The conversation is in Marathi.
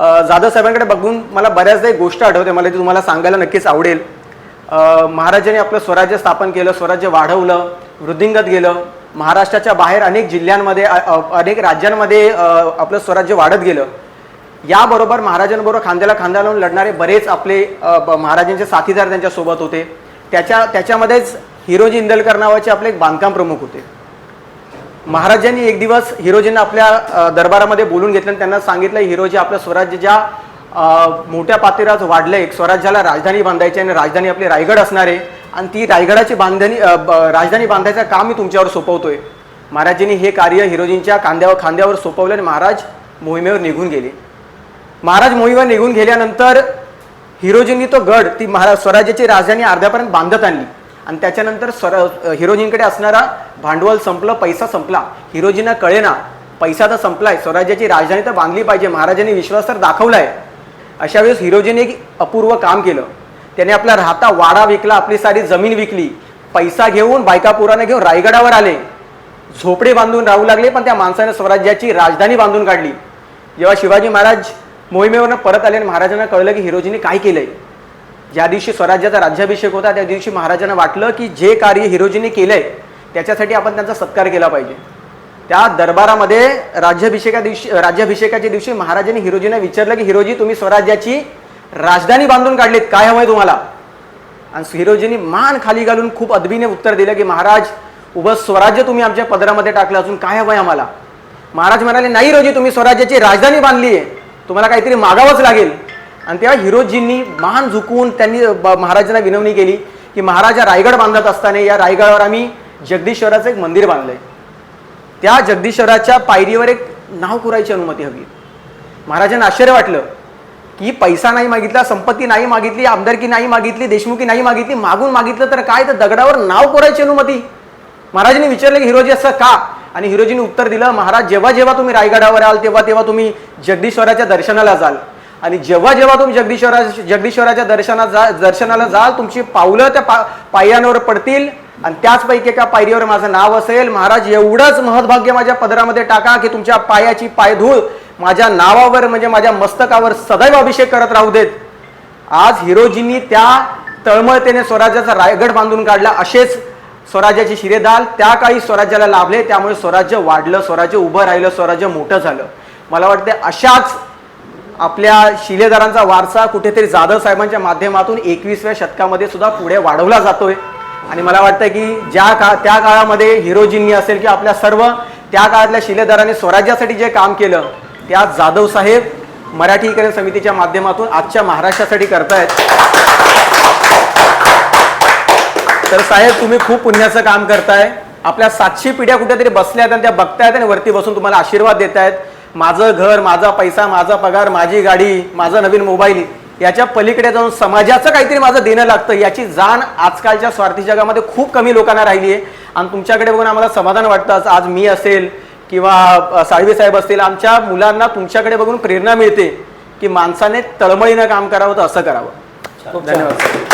जाधव साहेबांकडे बघून मला बऱ्याचदा एक गोष्ट आठवते मला ती तुम्हाला सांगायला नक्कीच आवडेल. महाराजांनी आपलं स्वराज्य स्थापन केलं स्वराज्य वाढवलं वृद्धिंगत गेलं. महाराष्ट्राच्या बाहेर अनेक जिल्ह्यांमध्ये अनेक राज्यांमध्ये आपलं स्वराज्य वाढत गेलं. याबरोबर महाराजांबरोबर खांद्याला खांदा लावून लढणारे बरेच आपले महाराजांचे साथीदार त्यांच्यासोबत होते. त्याच्या त्याच्यामध्येच हिरोजी इंदलकर नावाचे आपले एक बांधकाम प्रमुख होते. महाराजांनी एक दिवस हिरोजींना आपल्या दरबारामध्ये बोलून घेतलं आणि त्यांना सांगितलं हिरोजी आपलं स्वराज्य ज्या मोठ्या पातळीवर वाढलंय. स्वराज्याला राजधानी बांधायची आणि राजधानी आपली रायगड असणार आहे. आणि ती रायगडाची बांधणी राजधानी बांधायचं काम मी तुमच्यावर सोपवतोय. महाराजांनी हे कार्य हिरोजींच्या खांद्यावर खांद्यावर सोपवलं आणि महाराज मोहिमेवर निघून गेले. महाराज मोहिमेवर निघून गेल्यानंतर हिरोजींनी तो गड ती महाराज स्वराज्याची राजधानी अर्ध्यापर्यंत बांधत आणली. आणि त्याच्यानंतर सर हिरोजींकडे असणारा भांडवल संपलं पैसा संपला. हिरोजींना कळेना पैसा तर संपलाय स्वराज्याची राजधानी तर बांधली पाहिजे महाराजांनी विश्वास तर दाखवलाय. अशा वेळेस हिरोजीने एक अपूर्व काम केलं. त्याने आपला राहता वाडा विकला आपली सारी जमीन विकली. पैसा घेऊन बायकापुराने घेऊन रायगडावर आले. झोपडे बांधून राहू लागले पण त्या माणसाने स्वराज्याची राजधानी बांधून काढली. जेव्हा शिवाजी महाराज मोहिमेवरनं परत आले आणि महाराजांना कळलं की हिरोजीने काय केलंय. ज्या दिवशी स्वराज्याचा राज्याभिषेक होता त्या दिवशी महाराजांना वाटलं की जे कार्य हिरोजीने केलंय त्याच्यासाठी आपण त्यांचा सत्कार केला पाहिजे. त्या दरबारामध्ये राज्याभिषेका दिवशी राज्याभिषेकाच्या दिवशी महाराजांनी हिरोजींना विचारलं की हिरोजी तुम्ही स्वराज्याची राजधानी बांधून काढलीत काय हवंय तुम्हाला? आणि हिरोजींनी मान खाली घालून खूप अदबीने उत्तर दिलं की महाराज उभं स्वराज्य तुम्ही आमच्या पदरामध्ये टाकलं अजून काय हवंय आम्हाला? महाराज म्हणाले नाही रोजी तुम्ही स्वराज्याची राजधानी बांधली आहे तुम्हाला काहीतरी मागावंच लागेल. आणि तेव्हा हिरोजींनी मान झुकवून त्यांनी महाराजांना विनवणी केली की महाराजा रायगड बांधत असताना या रायगडावर आम्ही जगदीश्वराचं एक मंदिर बांधलंय. त्या जगदीश्वराच्या पायरीवर एक नाव कुरायची अनुमती हवी. महाराजांना आश्चर्य वाटलं की पैसा नाही मागितला संपत्ती नाही मागितली आमदारकी नाही मागितली देशमुखी नाही मागितली मागून मागितलं तर काय? तर दगडावर नाव कोरायची अनुमती. महाराजांनी विचारलं की हिरोजी असं का? आणि हिरोजीने उत्तर दिलं महाराज जेव्हा जेव्हा तुम्ही रायगडावर आल तेव्हा तेव्हा तुम्ही जगदीश्वराच्या दर्शनाला जाल. आणि जेव्हा जेव्हा तुम्ही जगदीश्वरा जगदीश्वराच्या दर्शना जा दर्शनाला जाल तुमची पावलं त्या पा पायांवर पडतील आणि त्याचपैकी एका पायरीवर माझं नाव असेल. महाराज एवढंच महत्भाग्य माझ्या पदरामध्ये टाका की तुमच्या पायाची पायधूळ माझ्या नावावर म्हणजे माझ्या मस्तकावर सदैव अभिषेक करत राहू देत. आज हिरोजींनी त्या तळमळतेने स्वराज्याचा रायगड बांधून काढला. असेच स्वराज्याची शिरेदाल त्या काळी स्वराज्याला लाभले. त्यामुळे स्वराज्य वाढलं स्वराज्य उभं राहिलं स्वराज्य मोठं झालं. मला वाटते अशाच आपल्या शिलेदारांचा वारसा कुठेतरी जाधव साहेबांच्या माध्यमातून एकवीसव्या शतकामध्ये सुद्धा पुढे वाढवला जातोय. आणि मला वाटतं की ज्या का त्या काळामध्ये हिरोजींनी असेल की आपल्या सर्व त्या काळातल्या शिलेदारांनी स्वराज्यासाठी जे काम केलं त्या जाधव साहेब मराठीकरण समितीच्या माध्यमातून आजच्या महाराष्ट्रासाठी करतायत. तर साहेब तुम्ही खूप पुण्याचं काम करताय. आपल्या सातशे पिढ्या कुठेतरी बसल्या आहेत आणि त्या बघतायत आणि वरती बसून तुम्हाला आशीर्वाद देत आहेत माझं घर माझा पैसा माझा पगार माझी गाडी माझा नवीन मोबाईल याच्या पलीकडे जाऊन समाजाचं काहीतरी माझं देणं लागतं याची जाण आजकालच्या स्वार्थी जगामध्ये खूप कमी लोकांना राहिली आहे आणि तुमच्याकडे बघून आम्हाला समाधान वाटतं आज- मी असेल किंवा साळवे साहेब असतील आमच्या मुलांना तुमच्याकडे बघून प्रेरणा मिळते की माणसाने तळमळीनं काम करावं तर असं करावं. धन्यवाद.